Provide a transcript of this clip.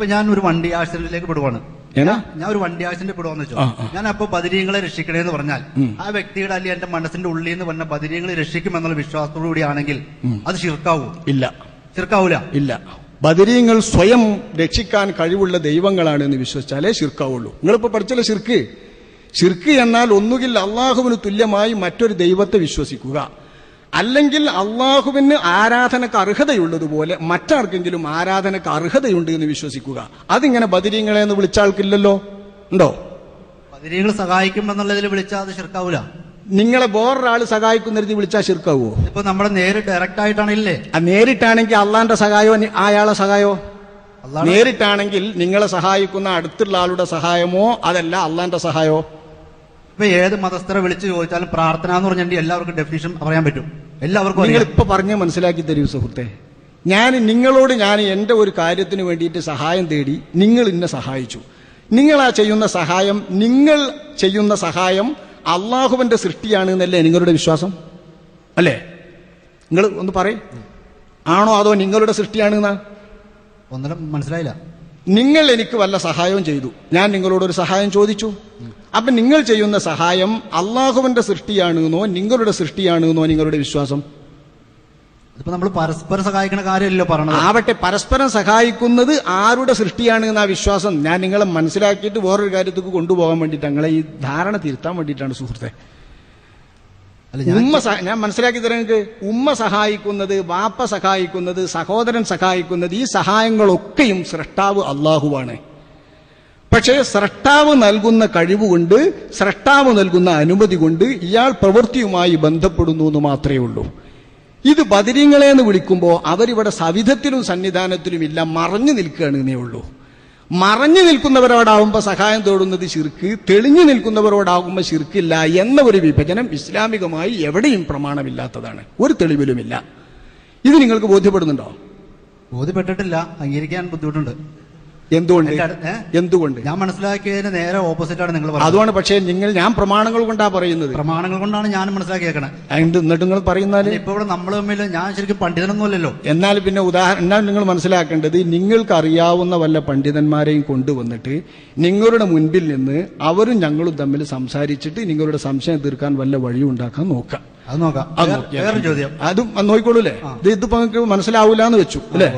ഇപ്പൊ ഞാൻ ഒരു വണ്ടി ആക്സിഡന്റിലേക്ക് പെടുവാണ്? ഞാൻ ഒരു വണ്ടി ആക്സിഡന്റ് പെടുവാന്ന് വെച്ചു. ഞാൻ അപ്പൊ ബദിരീങ്ങളെ രക്ഷിക്കണേന്ന് പറഞ്ഞാൽ ആ വ്യക്തിയുടെ അല്ലെങ്കിൽ എന്റെ മനസ്സിന്റെ ഉള്ളിൽ നിന്ന് പറഞ്ഞ ബദിരീങ്ങളെ രക്ഷിക്കും എന്നുള്ള വിശ്വാസത്തോടു കൂടിയാണെങ്കിൽ അത് ശിർക്കാവൂ? ഇല്ല. ശിർക്കാവൂല? ഇല്ല. ബദരീങ്ങൾ സ്വയം രക്ഷിക്കാൻ കഴിവുള്ള ദൈവങ്ങളാണ് എന്ന് വിശ്വസിച്ചാലേ ശിർക്കാവുള്ളൂ. നിങ്ങളിപ്പോ പഠിച്ചല്ലോ ശിർക്ക്? ശിർക്ക് എന്നാൽ ഒന്നുകിൽ അള്ളാഹുവിന് തുല്യമായി മറ്റൊരു ദൈവത്തെ വിശ്വസിക്കുക. അല്ലെങ്കിൽ അള്ളാഹുവിന് ആരാധനക്ക് അർഹതയുള്ളതുപോലെ മറ്റാർക്കെങ്കിലും ആരാധനക്ക് അർഹതയുണ്ട് എന്ന് വിശ്വസിക്കുക. അതിങ്ങനെ ബദിരീങ്ങളെ എന്ന് വിളിച്ച ആൾക്കില്ലല്ലോ ഉണ്ടോ? ബദിരീങ്ങൾ സഹായിക്കും എന്നുള്ളതിൽ വിളിച്ചാൽ അത് ശിർക്കാവൂല. നിങ്ങളെ വേറൊരാൾ സഹായിക്കുന്നിടത്ത് വിളിച്ചാൽ ശിർക്കാവോ? ഇപ്പൊ നമ്മളെ നേരിട്ട് ഡയറക്റ്റ് ആയിട്ടാണില്ലേ ആ നേരിട്ടാണെങ്കിൽ അള്ളാന്റെ സഹായോ അയാളെ സഹായോ? നേരിട്ടാണെങ്കിൽ നിങ്ങളെ സഹായിക്കുന്ന അടുത്തുള്ള ആളുടെ സഹായമോ അതല്ല അള്ളാന്റെ സഹായോ? ഇപ്പൊ ഏത് മതസ്ഥരെ വിളിച്ചു ചോദിച്ചാലും പ്രാർത്ഥന എന്ന് പറഞ്ഞിട്ടുണ്ടെങ്കിൽ എല്ലാവർക്കും ഡെഫിനിഷൻ പറയാൻ പറ്റും. എല്ലാവർക്കും നിങ്ങൾ ഇപ്പൊ പറഞ്ഞ് മനസ്സിലാക്കി തരൂ സുഹൃത്തെ. ഞാൻ നിങ്ങളോട് ഞാൻ എന്റെ ഒരു കാര്യത്തിന് വേണ്ടിയിട്ട് സഹായം തേടി നിങ്ങൾ എന്നെ സഹായിച്ചു. നിങ്ങൾ ആ ചെയ്യുന്ന സഹായം നിങ്ങൾ ചെയ്യുന്ന സഹായം അള്ളാഹുവിന്റെ സൃഷ്ടിയാണ് എന്നല്ലേ നിങ്ങളുടെ വിശ്വാസം? അല്ലേ? നിങ്ങൾ ഒന്ന് പറയും. ആണോ അതോ നിങ്ങളുടെ സൃഷ്ടിയാണ് എന്നാ ഒന്നിനും മനസ്സിലായില്ല. നിങ്ങൾ എനിക്ക് വല്ല സഹായവും ചെയ്തു. ഞാൻ നിങ്ങളോട് ഒരു സഹായം ചോദിച്ചു. അപ്പൊ നിങ്ങൾ ചെയ്യുന്ന സഹായം അള്ളാഹുവിന്റെ സൃഷ്ടിയാണെന്നോ നിങ്ങളുടെ സൃഷ്ടിയാണെന്നോ നിങ്ങളുടെ വിശ്വാസം? നമ്മൾ പരസ്പരം സഹായിക്കുന്ന കാര്യമല്ലോ പറഞ്ഞത് ആവട്ടെ പരസ്പരം സഹായിക്കുന്നത് ആരുടെ സൃഷ്ടിയാണ് എന്ന വിശ്വാസം? ഞാൻ നിങ്ങളെ മനസ്സിലാക്കിയിട്ട് വേറൊരു കാര്യത്തേക്ക് കൊണ്ടുപോകാൻ വേണ്ടിയിട്ട് ഞങ്ങളെ ഈ ധാരണ തിരുത്താൻ വേണ്ടിയിട്ടാണ് സുഹൃത്തെ. ഉമ്മ ഞാൻ മനസ്സിലാക്കി തരാം നിങ്ങൾക്ക് ഉമ്മ സഹായിക്കുന്നത് വാപ്പ സഹായിക്കുന്നത് സഹോദരൻ സഹായിക്കുന്നത് ഈ സഹായങ്ങളൊക്കെയും സൃഷ്ടാവ് അള്ളാഹുവാണ്. പക്ഷേ സ്രഷ്ടാവ് നൽകുന്ന കഴിവുകൊണ്ട് സ്രഷ്ടാവ് നൽകുന്ന അനുമതി കൊണ്ട് ഇയാൾ പ്രവൃത്തിയുമായി ബന്ധപ്പെടുന്നു എന്ന് മാത്രമേ ഉള്ളൂ. ഇത് ബദിരിങ്ങളെ എന്ന് വിളിക്കുമ്പോൾ അവരിവിടെ സവിധത്തിലും സന്നിധാനത്തിലും ഇല്ല മറഞ്ഞു നിൽക്കുകയാണെന്നേ ഉള്ളൂ. മറഞ്ഞു നിൽക്കുന്നവരോടാവുമ്പോൾ സഹായം തേടുന്നത് ശിർക്ക് തെളിഞ്ഞു നിൽക്കുന്നവരോടാകുമ്പോൾ ശിർക്കില്ല എന്ന ഒരു വിഭജനം ഇസ്ലാമികമായി എവിടെയും പ്രമാണമില്ലാത്തതാണ്. ഒരു തെളിവിലുമില്ല. ഇത് നിങ്ങൾക്ക് ബോധ്യപ്പെടുന്നുണ്ടോ? ബോധ്യപ്പെട്ടിട്ടില്ല. അംഗീകരിക്കാൻ ബുദ്ധിമുട്ടുണ്ട്. എന്തുകൊണ്ട്? എന്തുകൊണ്ട്? ഞാൻ മനസ്സിലാക്കിയതിന് നേരെ ഓപ്പോസിറ്റ് ആണ് നിങ്ങൾ പറയുന്നത്. അതുകൊണ്ട് പക്ഷേ നിങ്ങൾ ഞാൻ പ്രമാണങ്ങൾ കൊണ്ടാണ് പറയുന്നത്. പ്രമാണങ്ങൾ കൊണ്ടാണ് ഞാൻ മനസ്സിലാക്കിയേക്കണത് എന്ത് എന്നിട്ട് നിങ്ങൾ പറയുന്നത് ഇപ്പൊ ഇവിടെ നമ്മൾ തമ്മിൽ ഞാൻ ശരിക്കും പണ്ഡിതനൊന്നും അല്ലല്ലോ എന്നാൽ പിന്നെ ഉദാഹരണം എന്നാൽ നിങ്ങൾ മനസ്സിലാക്കേണ്ടത് നിങ്ങൾക്ക് അറിയാവുന്ന വല്ല പണ്ഡിതന്മാരെയും കൊണ്ടുവന്നിട്ട് നിങ്ങളുടെ മുൻപിൽ നിന്ന് അവരും ഞങ്ങളും തമ്മിൽ സംസാരിച്ചിട്ട് നിങ്ങളുടെ സംശയം തീർക്കാൻ വല്ല വഴി ഉണ്ടാക്കാൻ നോക്കാം. അത് നോക്കാം. അത് ചോദ്യം. അതും അത് നോക്കിക്കോളൂലേ ഇത് ഇതിപ്പോ നിങ്ങൾക്ക് മനസ്സിലാവൂലെന്ന് വെച്ചു അല്ലേ?